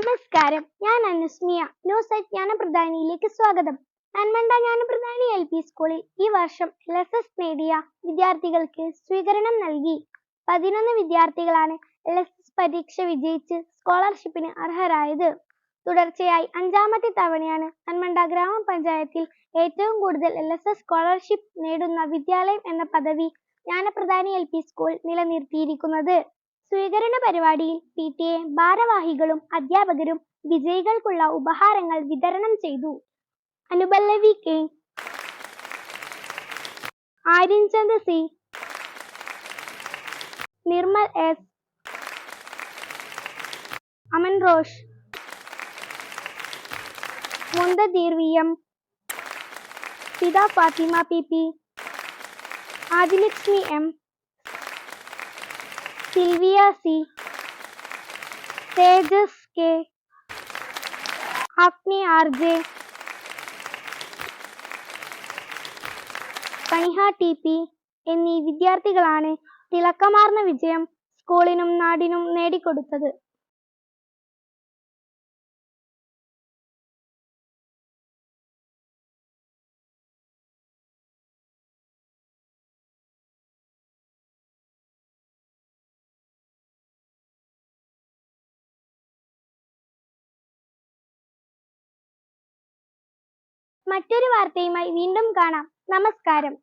നമസ്കാരം. ഞാൻ അനുസ്മിയ. News at ജ്ഞാനപ്രധാനിയിലേക്ക് സ്വാഗതം. നന്മണ്ട ജ്ഞാനപ്രധാനി എൽ പി സ്കൂളിൽ ഈ വർഷം എൽ എസ് എസ് നേടിയ വിദ്യാർത്ഥികൾക്ക് സ്വീകരണം നൽകി. പതിനൊന്ന് വിദ്യാർത്ഥികളാണ് എൽ എസ് എസ് പരീക്ഷ വിജയിച്ച് സ്കോളർഷിപ്പിന് അർഹരായത്. തുടർച്ചയായി അഞ്ചാമത്തെ തവണയാണ് നന്മണ്ട ഗ്രാമപഞ്ചായത്തിൽ ഏറ്റവും കൂടുതൽ എൽ എസ് എസ് സ്കോളർഷിപ്പ് നേടുന്ന വിദ്യാലയം എന്ന പദവി ജ്ഞാനപ്രധാനി എൽ പി സ്കൂൾ നിലനിർത്തിയിരിക്കുന്നത്. സ്വീകരണ പരിപാടിയിൽ എ. ഭാരവാഹികളും അധ്യാപകരും വിജയികൾക്കുള്ള ഉപഹാരങ്ങൾ വിതരണം ചെയ്തു. Anupallavi K. Aryanchand C. Nirmal S. Aman Rosh. Munthadeer V. M. Fida Fathima P. P. Adilakshmi M. Silvia C Thejas K. Agni R J Kaniha T P എന്നീ വിദ്യാർത്ഥികളാണ് തിളക്കമാർന്ന വിജയം സ്കൂളിനും നാടിനും നേടിക്കൊടുത്തത്. മറ്റൊരു വാർത്തയുമായി വീണ്ടും കാണാം. നമസ്കാരം.